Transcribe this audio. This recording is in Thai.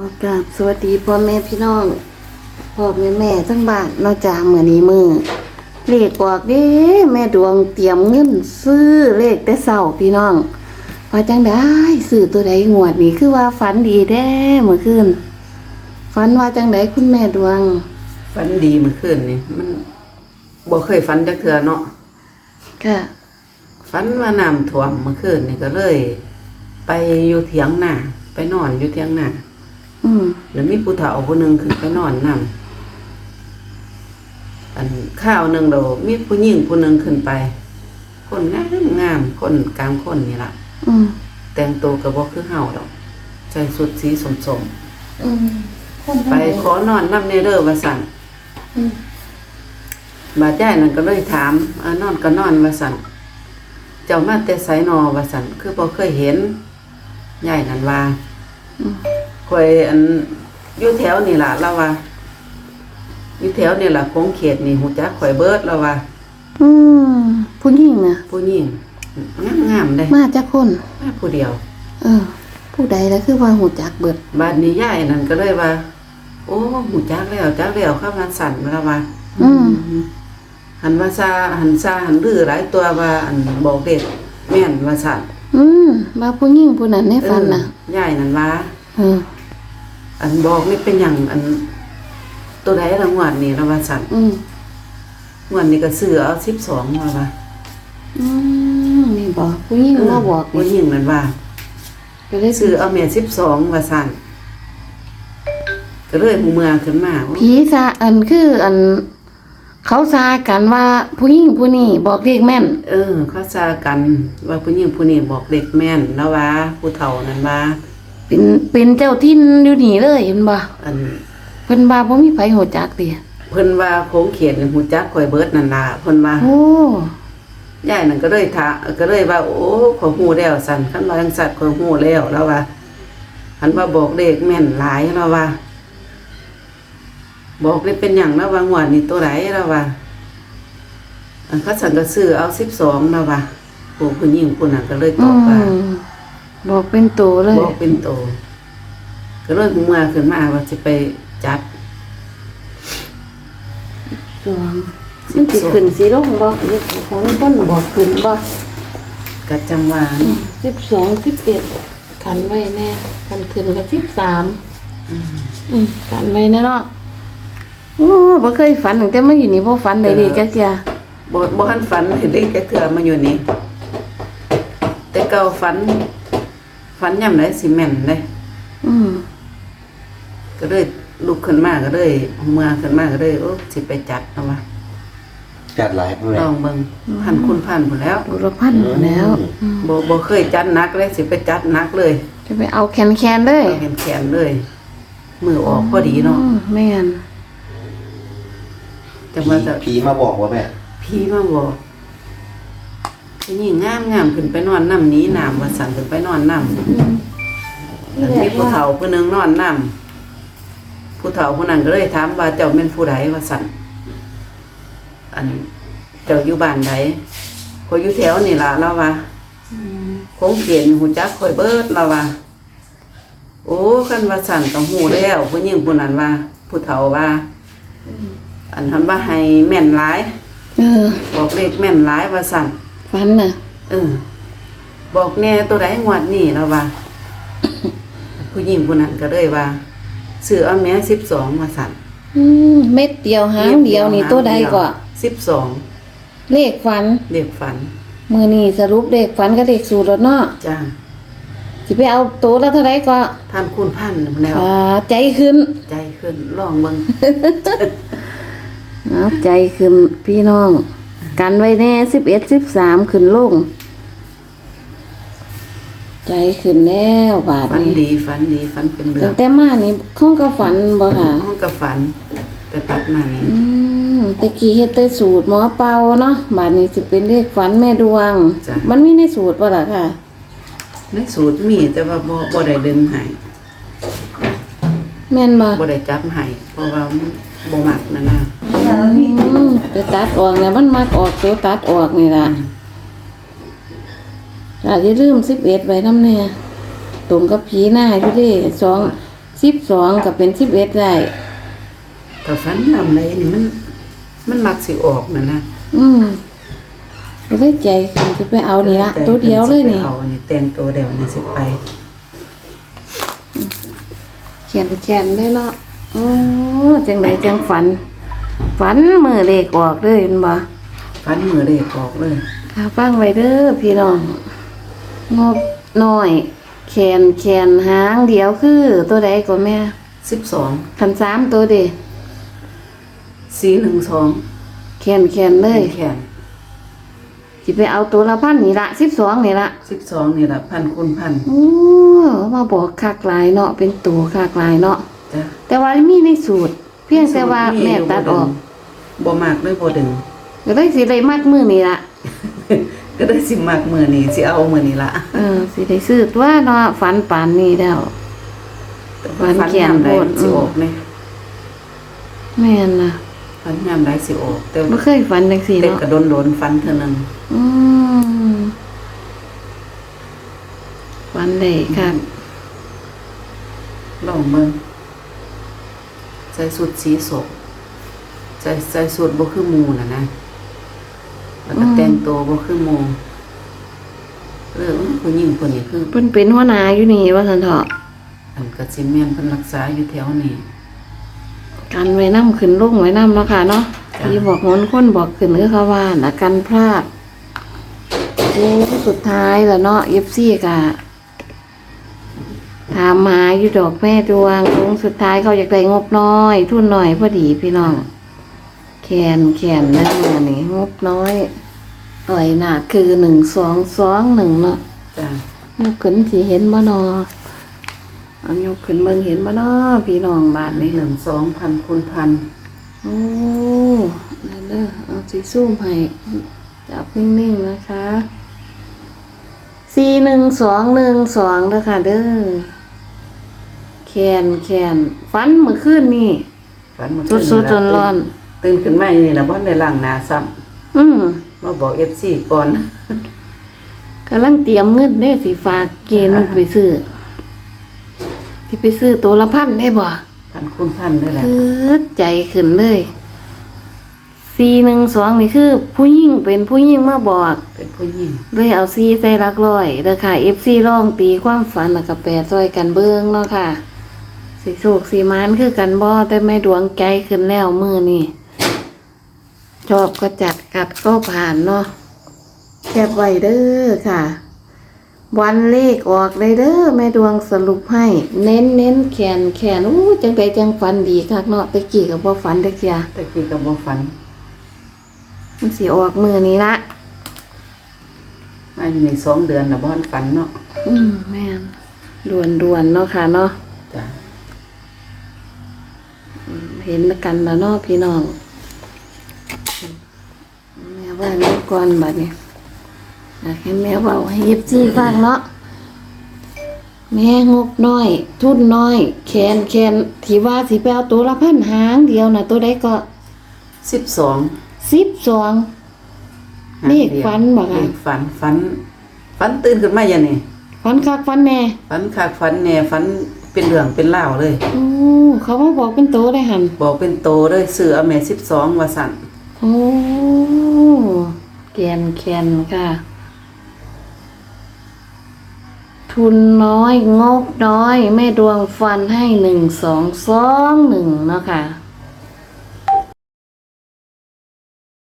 ขอกราบสวัสดีพ่อแม่พี่น้องพ่อแม่แม่ทั้งบ้านนอกจากเหมือนี้มือเลขออกเด้แม่ดวงเตรียมเงินซื้อเลขแต่เศร้าพี่น้องว่าจังได้ซื้อตัวใดงวดนี้คือว่าฝันดีแด้เมื่อคืนฝันว่าจังไดคุณแม่ดวงฝันดีเมื่อคืนนี่มันบ่เคยฝันจักเทื่อเนาะค่ะฝันว่าน้ำท่วมเมื่อคืนนี่ก็เลย ไปอยู่เถียงนาไปนอนอยู่เถียงนา อืมแล้วมีผู้เฒ่าผู้หนึงขึ้นไปนอนนํอันข้าวหนึงดอกมีผู้หญิงผู้หนึงขึ้นไป คนงามงามคนกลางคนนี่ล่ะอืมแต่งตัวก็บ่คือเฮาดอกใส่สุดสีสมอืมคนๆไปขอนอนนำในเด้อว่าซั่นอืมบาดยายนั่นก็เลยถามเออนอนก็นอนว่าสันเจ้ามาแต่ไสนอว่าสันคือบ่เคยเห็นยายนั่นว่า อืมข่อยอันอยู่แถวนี่ล่ะเราว่าอยู่แถวนี่ล่ะคงเขตนี่หูจักข่อยเบิดแล้วว่าอืมผู้หญิงน่ะ ผู้หญิงงามๆเด้มาจากคนมาผู้เดียว เออ ผู้ใดแล้วคือว่าหูจักเบิดบาดนี้ยายนั่นก็เลยว่า โอ้หูจักแล้วจักแล้วเข้ามาสั่นแล้วว่าอืม หันว่าซาหันซาหันลือหลายตัวว่าอันบอกเด็กแม่นว่าสั่นอืมว่าผู้หญิงผู้นั้นในฝันน่ะเออยายนั่นว่า เออ อันบอกนี่เป็นอย่างอัน ตัวใดละงวดนี่ละว่าสั่นอืมงวดนี้ก็ซื้อเอาสิบสองมาว่าอืมนี่บอกผู้หญิงมาบอกผู้หญิงนั่นว่าก็เลยซื้อเอาเมียสิบสองว่าสั่นก็เลยหูเมือขึ้นมาผีซาอันคืออัน เขาซากันว่าผู้หญิงผู้นี้บอกเลขแม่น เออ เขาซากันว่าผู้หญิงผู้นี้บอกเด็กแม่นแล้วว่าผู้เฒ่านั่นว่า เป็นเป็นเจ้าทินอยู่นี่เลยเห็นบ่อันเพิ่นว่าบ่มีไผหูจักติเพิ่นว่าโค้งเขียนหูจักข่อยเบิดนั่นล่ะเพิ่นว่าโอ้ยายนั่นก็เลยถาก็เลยว่า โอ้ขอยฮู้แล้วสั่นคันว่าจังสัตว์ขอยฮู้แล้วแล้วว่าหันว่าบอกเลขแม่นหลายแล้วว่า บอกเลยเป็นอย่างแล้วว่างวดนี้ตัวไหนแล้วว่าอันเขาสั่งก็ซื้อเอาสิบสองแล้วว่าผู้ผู้หญิงผู้นั้นก็เลยตอือบว่าม บอกเป็นโตเลย บอกเป็นโต ก็เลยหูมาขึ้นมาว่าจะไปจัดสองมันสิขึ้นสิลงบ่เลขของต้นบอกขึ้นบ่กัจังหวาสิบสองสิบเอ็ดกันไว้แน่กันขึ้นกับสิบสามอืมกันไว้แน่เนาะโอ้บ่เคยฝันตั้งแต่มาอยู่นี่บ่ฝันได้ดีจักเที่ยบ่บ่ทันฝันเห็นเลขแค่เถื่อมาอยู่นี่แต่เก่าฝัน ฝันย่ำไหนสิแม่นเลยอืมก็เลยลุกขึ้นมาก็เลยเมื่อขึ้นมาก็เลยโอ้สิไปจัดเอาวะจัดหลายเพื่อนลองเบิ่งพันคุณพันหมดแล้วบุรพันธ์หมดแล้วอืมบ่บ่เคยจัดหนักเลยสิไปจัดหนักเลยจะไปเอาแคนแคนๆเลยเอาแขนๆเลย มือออกพอดีเนาะอืมแม่นจังว่าจะผีมาบอกว่าแม่ พี่มาบอก ผู้หญิงงามงามขึ้นไปนอนน้ำหนี้น้ำว่าสั่นขึ้นไปนอนน้ำอืมแล้วมีผู้เฒ่าผู้หนึงนอนน้ำผู้เฒ่าผู้นั้นก็เลยถามว่าเจ้าเป็นผู้ใดว่าสั่นอันเจ้าอยู่บ้านใดข่อยอยู่แถวนี่ล่ะเราว่าอืมคงเขียนหูจักข่อยเบิดเราว่าโอ้คันว่าสั่นต้องหูแล้วผู้หญิงผู้นั้นว่า ผู้เฒ่าว่า อันทันว่าให้แม่นหลาย เออ บอกเลขแม่นหลายว่าสั่น ฝันน่ะ เออ บอกแน่ตัวใดงวดนี้แล้วว่า ผู้หญิงผู้นั้นก็เลยว่าซื้อเอาแม่สิบสองมาสั่นอืมเม็ดเดียวหางเดียวนี่ตัวใดก็สิบสองเลขฝันเด็กฝันมือนี่สรุปเลขฝันกับเลขสูตรแล้วเนาะจ้าสิไปเอาตัวละเท่าไรก็ท่านคุณพันแล้วอ่าใจขึ้น ใจขึ้นลองเบิ่งเอาใจขึ้นพี่น้อง กันไว้แน่สิบเอ็ดสิบสามขึ้นลง ใจขึ้นแล้วบาทฝันนี้ดีฝันดีฝันเป็นเรื่ตั้องงแต่มานี่ข้องก็ฝันบ่ค่ะ ห้องกับฝัน แต่ตัดมานี่อืมตะกี้เฮ็ดแต่สูตรหมอเป่าเนาะบาทนี้สิเป็นเลขฝันแม่ดวง มันมีในสูตรบ่ล่ะค่ะ ในสูตรมีแต่ว่าบ่บ่ได้ดึงให้แม่นบ่บ่ได้จับให้เพราะว่ามันบ่มักนั่นนะ อืมไปตัดออกเนี่ยมันมักออกตัวตัดออกนี่ล่ะอาอย่าลืมสิบเอ็ดไว้น้ำเนี่ยตรงกับผีหน้าอยู่เดิสองสิสิบสองกับเป็นสิบเอ็ดได้แต่ฝันยามใดนี่มัน มันมักสิออกนั่นนะอืมก็ได้ใจขึ้นจะไปเอานี่ละตัวเดียวเลยนี่เอาอันนี้แต่งตัวเดียวนี่สิไปเขียนเขียนได้เนาะโอ้จังไดจังฝัน ฝันมือเลขออกเลยเห็นบ่ฝันมือเลขออกเลยข้าฟังไว้เด้อพี่น้องงบน้อย แขนแขนหางเดียวคือ ตัวใดก็แม่สิบสองคันสามตัวเด้สี่หนึ่งสองแขนแขนเลยแขนสิไปเอาตัวละพันนี่ละสิบสองนี่ละสิบสองนี่แหละพันคูณพันโอ้มาบอกคักหลายเนาะเป็นตัวคักหลายเนาะจ้ะแต่ว่ามีในสูตร เพียงแต่ว่าแม่ตัดออกบ่มากเลยบ่ดึงก็ได้สิได้มัดมือนี่ละก็ได้สิมากมือนี้สิเอามือนี้ละเออสิได้ซื้อตัวเนาะฝันปานนี้แล้วแต่ฝันแขนยามใดโพดสิออกเนี่ยแม่นน่ะฝันยามใดสิออกแต่บ่เคยฝันจังซี่เด็กเนาะกระโดนโดนๆฝันเท่านึงอืมฝันได้ครับลองเบิ่ง ใส่สุดสีสดใส่ใส่สุดบ่คือหมู่น่ะนะแล้วก็แต่งตัวบ่คือหมู่เออผู้หญิงคนนี้คือเพิ่นเป็นหัวหน้าอยู่นี่ว่าซั่นเถาะอันกสิเมียนเพิ่นรักษาอยู่แถวนี้กันไว้นํขึ้นลงไว้นํเนาะค่ะเนาะจ้ะที่บอกหนคนบอกขึ้นคือเขาว่าน่ะกันพลาดโอ้สุดท้ายแล้วเนาะ FC กะ ถามหาอยู่ดอกแม่ดวงคงสุดท้ายเขาอยากได้งบน้อย ทุนน้อยพอดีพี่น้องแขนแขนนั่นมานี่งบน้อยเอ่ยหนาคือหนึ่งสองสองหนึ่งเนาะจ้ะยกขึ้นสิเห็นบ่นอเอายกขึ้นเบิ่งเห็นบ่นอพี่น้องบาทนี่หนึ่งสองพันคูณพันโอ้นั่นเด้อเอาสีซูมให้จับนิ่งๆนะคะสี่หนึ่งสองหนึ่งสองเด้อค่ะเด้อ นแขนฟันเมื่อคืนนี่ฝันเมื่อสุคืดๆจนร้อน ตื่นขึ้นมานี่ล่ะบ่ได้ล้างหน้าซ้ำอืมมาบอก FC ก่อน กำลังเตรียมเงินได้สิฝากเกณฑ์ไปซื้อที่ไปซื้อตัวละพันได้บ่พันคูณพันได้แหละคือใจขึ้นเลยสี่หนึ่งสองนี่คือ ผู้หญิงเป็นผู้หญิงมาบอก เป็นผู้หญิงเลยเอาซีใส่หลักร้อยเด้อค่ะเอฟซีลองตีความฝันแล้วก็แปรซอยกันเบิ้งเนาะค่ะ สิโศกสีมานคือกันบ่แต่ไม่ดวงใจขึ้นแล้วมือนี่ชอบก็จัดกัดก็ผ่านเนาะแคบไว้เด้อค่ะ วันเลขออกเลยเด้อแม่ดวงสรุปให้ เน้นเน้นแขนแขนอู้จังไปจังฝันดีคักเนาะตะกี้กับบ่ฝันตะเกียแต่กี้ก็บ่ฝันมันสิออกมือนี้ละมาอยู่ในสองเดือนน่ะบ่ทันฝันเนาะอืมแม่นด่วนด่วนๆเนาะค่ะเนาะจ้ะ เห็นกันแล้วเนาะพี่น้องแม่ว่านี้ก่อนบัดนี้อยากให้แม่เว่าให้ยิบจี้ฟังเนาะแม่งบน้อย ทุนน้อย แขนแขนที่ว่าสิไปเอาตัวละพันหางเดียวน่ะตัวใดก็12สิบสองเลขฝันบ่เลคะขฝันฝันฝันตื่นขึ้นมาอย่างนี้ฝันคักฝันแน่ฝันคักฝันแหน่ฝัน เป็นเรื่องเป็นราวเลย โอ้เขามาบอกเป็นโตได้หันบอกเป็นโตเลยซื้อเอาแม่12ว่าสั่นโอ้แกนแคนค่ะ ทุนน้อยงบน้อยแม่ดวงฟันให้หนึ่งสองสองหนึ่งเนาะค่ะ